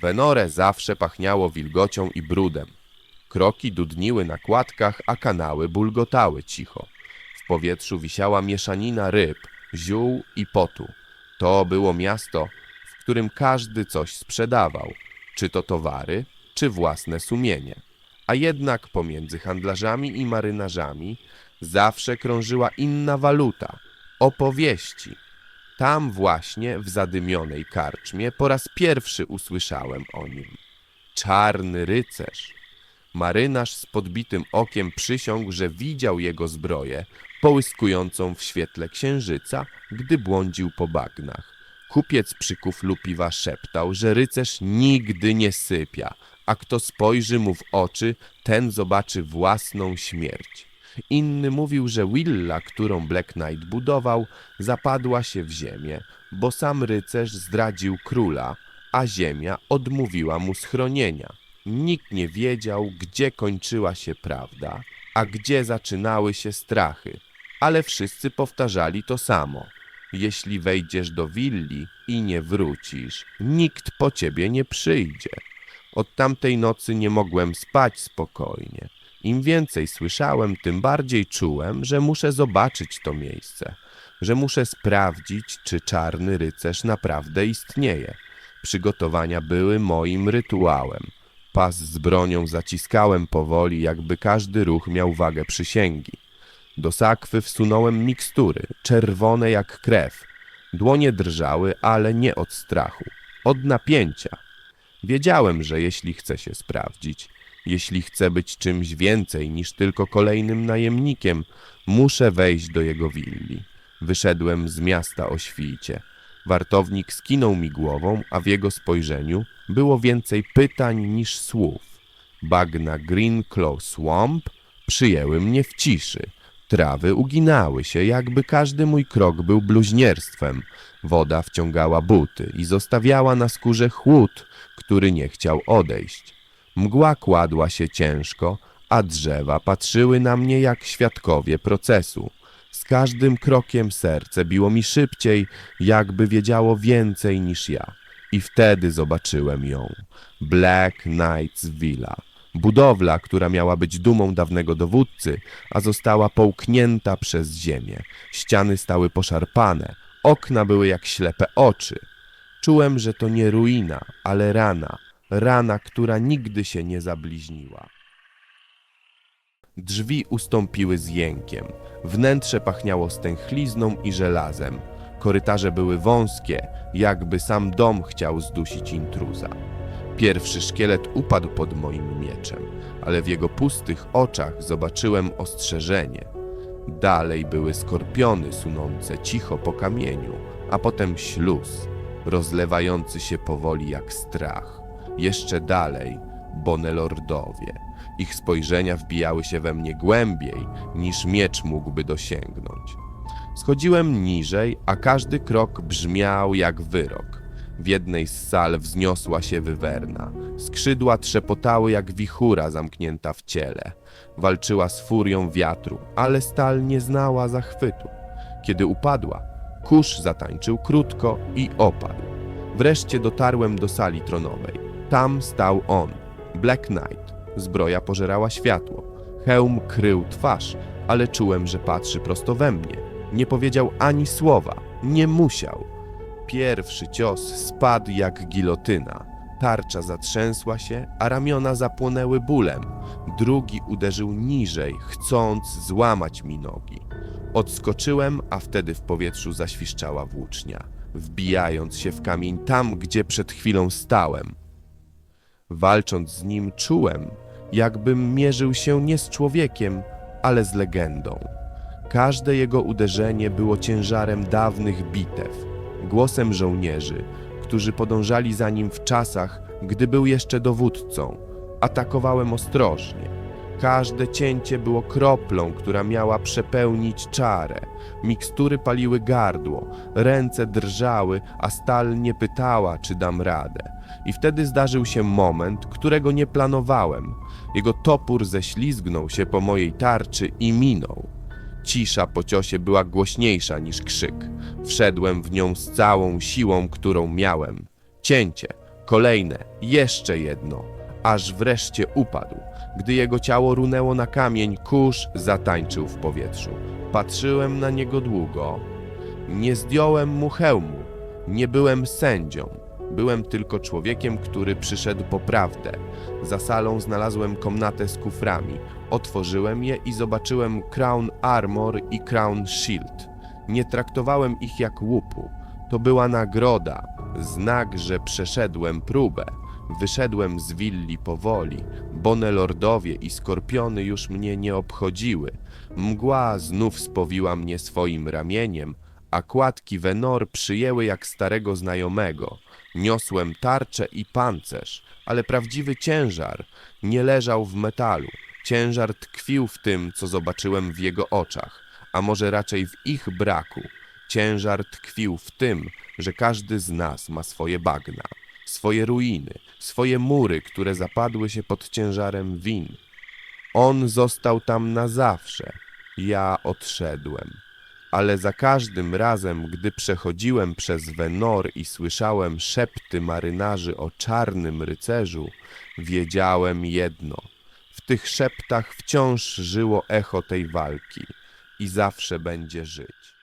Wenore zawsze pachniało wilgocią i brudem. Kroki dudniły na kładkach, a kanały bulgotały cicho. W powietrzu wisiała mieszanina ryb, ziół i potu. To było miasto, w którym każdy coś sprzedawał, czy to towary, czy własne sumienie. A jednak pomiędzy handlarzami i marynarzami zawsze krążyła inna waluta opowieści. Tam właśnie w zadymionej karczmie po raz pierwszy usłyszałem o nim. Czarny rycerz. Marynarz z podbitym okiem przysiągł, że widział jego zbroję, połyskującą w świetle księżyca, gdy błądził po bagnach. Kupiec przy kuflu piwa szeptał, że rycerz nigdy nie sypia, a kto spojrzy mu w oczy, ten zobaczy własną śmierć. Inny mówił, że willa, którą Black Knight budował, zapadła się w ziemię, bo sam rycerz zdradził króla, a ziemia odmówiła mu schronienia. Nikt nie wiedział, gdzie kończyła się prawda, a gdzie zaczynały się strachy, ale wszyscy powtarzali to samo. Jeśli wejdziesz do willi i nie wrócisz, nikt po ciebie nie przyjdzie. Od tamtej nocy nie mogłem spać spokojnie. Im więcej słyszałem, tym bardziej czułem, że muszę zobaczyć to miejsce, że muszę sprawdzić, czy czarny rycerz naprawdę istnieje. Przygotowania były moim rytuałem. Pas z bronią zaciskałem powoli, jakby każdy ruch miał wagę przysięgi. Do sakwy wsunąłem mikstury, czerwone jak krew. Dłonie drżały, ale nie od strachu, od napięcia. Wiedziałem, że jeśli chcę się sprawdzić, jeśli chcę być czymś więcej niż tylko kolejnym najemnikiem, muszę wejść do jego willi. Wyszedłem z miasta o świcie. Wartownik skinął mi głową, a w jego spojrzeniu było więcej pytań niż słów. Bagna Green Claw Swamp przyjęły mnie w ciszy. Trawy uginały się, jakby każdy mój krok był bluźnierstwem. Woda wciągała buty i zostawiała na skórze chłód, który nie chciał odejść. Mgła kładła się ciężko, a drzewa patrzyły na mnie jak świadkowie procesu. Z każdym krokiem serce biło mi szybciej, jakby wiedziało więcej niż ja. I wtedy zobaczyłem ją. Black Knight's Villa. Budowla, która miała być dumą dawnego dowódcy, a została połknięta przez ziemię. Ściany stały poszarpane, okna były jak ślepe oczy. Czułem, że to nie ruina, ale rana, rana, która nigdy się nie zabliźniła. Drzwi ustąpiły z jękiem. Wnętrze pachniało stęchlizną i żelazem. Korytarze były wąskie, jakby sam dom chciał zdusić intruza. Pierwszy szkielet upadł pod moim mieczem, ale w jego pustych oczach zobaczyłem ostrzeżenie. Dalej były skorpiony sunące cicho po kamieniu, a potem śluz, rozlewający się powoli jak strach. Jeszcze dalej Bonelordowie. Ich spojrzenia wbijały się we mnie głębiej, niż miecz mógłby dosięgnąć. Schodziłem niżej, a każdy krok brzmiał jak wyrok. W jednej z sal wzniosła się wywerna. Skrzydła trzepotały jak wichura zamknięta w ciele. Walczyła z furią wiatru, ale stal nie znała zachwytu. Kiedy upadła, kurz zatańczył krótko i opadł. Wreszcie dotarłem do sali tronowej. Tam stał on, Black Knight. Zbroja pożerała światło. Hełm krył twarz, ale czułem, że patrzy prosto we mnie. Nie powiedział ani słowa. Nie musiał. Pierwszy cios spadł jak gilotyna. Tarcza zatrzęsła się, a ramiona zapłonęły bólem. Drugi uderzył niżej, chcąc złamać mi nogi. Odskoczyłem, a wtedy w powietrzu zaświszczała włócznia, wbijając się w kamień tam, gdzie przed chwilą stałem. Walcząc z nim, czułem, jakbym mierzył się nie z człowiekiem, ale z legendą. Każde jego uderzenie było ciężarem dawnych bitew, głosem żołnierzy, którzy podążali za nim w czasach, gdy był jeszcze dowódcą. Atakowałem ostrożnie. Każde cięcie było kroplą, która miała przepełnić czarę. Mikstury paliły gardło, ręce drżały, a stal nie pytała, czy dam radę. I wtedy zdarzył się moment, którego nie planowałem. Jego topór ześlizgnął się po mojej tarczy i minął. Cisza po ciosie była głośniejsza niż krzyk. Wszedłem w nią z całą siłą, którą miałem. Cięcie. Kolejne, jeszcze jedno, aż wreszcie upadł. Gdy jego ciało runęło na kamień, kurz zatańczył w powietrzu. Patrzyłem na niego długo. Nie zdjąłem mu hełmu. Nie byłem sędzią. Byłem tylko człowiekiem, który przyszedł po prawdę. Za salą znalazłem komnatę z kuframi. Otworzyłem je i zobaczyłem Crown Armor i Crown Shield. Nie traktowałem ich jak łupu. To była nagroda, znak, że przeszedłem próbę. Wyszedłem z willi powoli. Bonelordowie i skorpiony już mnie nie obchodziły. Mgła znów spowiła mnie swoim ramieniem, a kładki Venor przyjęły jak starego znajomego. Niosłem tarczę i pancerz, ale prawdziwy ciężar nie leżał w metalu. Ciężar tkwił w tym, co zobaczyłem w jego oczach, a może raczej w ich braku. Ciężar tkwił w tym, że każdy z nas ma swoje bagna, swoje ruiny, swoje mury, które zapadły się pod ciężarem win. On został tam na zawsze. Ja odszedłem. Ale za każdym razem, gdy przechodziłem przez Wenor i słyszałem szepty marynarzy o czarnym rycerzu, wiedziałem jedno. W tych szeptach wciąż żyło echo tej walki i zawsze będzie żyć.